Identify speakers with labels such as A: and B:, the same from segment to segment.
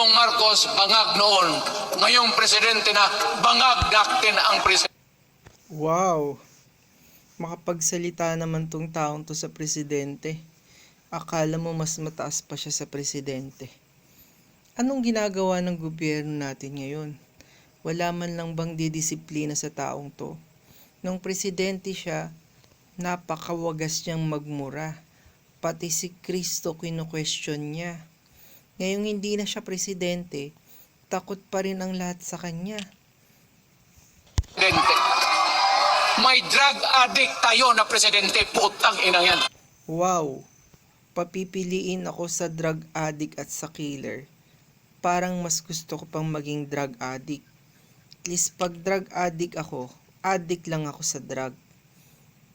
A: Bongbong Marcos bangag noon. Ngayong presidente na bangag natin ang presidente.
B: Wow! Makapagsalita naman tong taong to sa presidente. Akala mo mas mataas pa siya sa presidente. Anong ginagawa ng gobyerno natin ngayon? Wala man lang bang didisiplina sa taong to? Nung presidente siya, napakawagas niyang magmura. Pati si Kristo kino-question niya. Ngayong hindi na siya presidente, takot pa rin ang lahat sa kanya.
A: May drug addict tayo na presidente. Putang ina yan.
B: Wow! Papipiliin ako sa drug addict at sa killer. Parang mas gusto ko pang maging drug addict. At least pag drug addict ako, addict lang ako sa drug.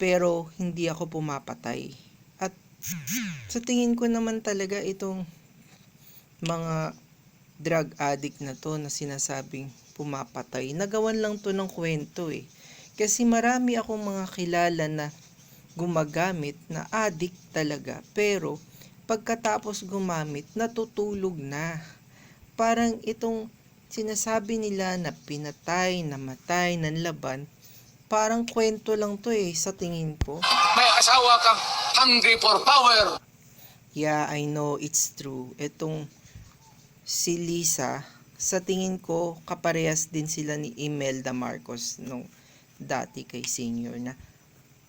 B: Pero hindi ako pumapatay. At sa tingin ko naman talaga itong mga drug addict na to na sinasabing pumapatay. Nagawan lang to ng kwento eh. Kasi marami akong mga kilala na gumagamit na addict talaga. Pero pagkatapos gumamit, natutulog na. Parang itong sinasabi nila na pinatay, namatay, nanlaban, parang kwento lang to eh sa tingin ko.
A: May asawa kang hungry for power.
B: Yeah, I know it's true. Itong si Lisa, sa tingin ko, kaparehas din sila ni Imelda Marcos nung dati kay senior na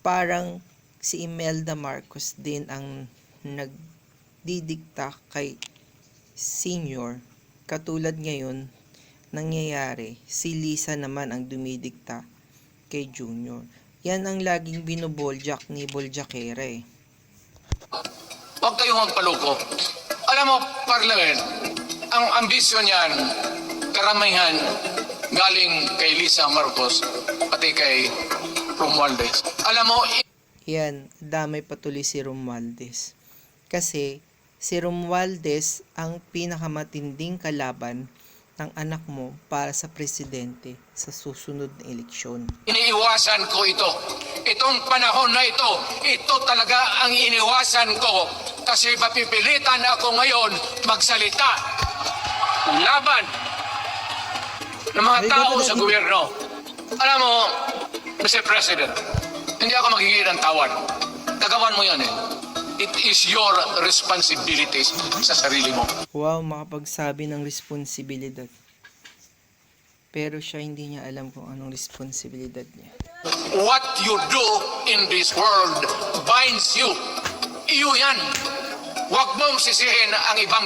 B: parang si Imelda Marcos din ang nagdidikta kay senior. Katulad ngayon, nangyayari, si Lisa naman ang dumidikta kay junior. Yan ang laging binoboljak ni Boljakera eh.
A: Huwag kayong magpaloko. Alam mo, Parliament, ang ambisyon niyan, karamihan, galing kay Lisa Marcos, pati kay Romualdez. Alam mo,
B: Yan, damay patuloy si Romualdez. Kasi si Romualdez ang pinakamatinding kalaban ng anak mo para sa presidente sa susunod na eleksyon.
A: iniiwasan ko ito. Itong panahon na ito, ito talaga ang iniwasan ko kasi mapipilitan ako ngayon magsalita laban ng mga tao sa gobyerno. Alam mo, Mr. President, hindi ako magiging ng tawad. Gagawan mo yan eh. It is your responsibilities sa sarili mo.
B: Wow, makapagsabi ng responsibilidad. Pero siya hindi niya alam kung anong responsibilidad niya.
A: What you do in this world binds you. Iyo yan. Huwag mong sisihin ang ibang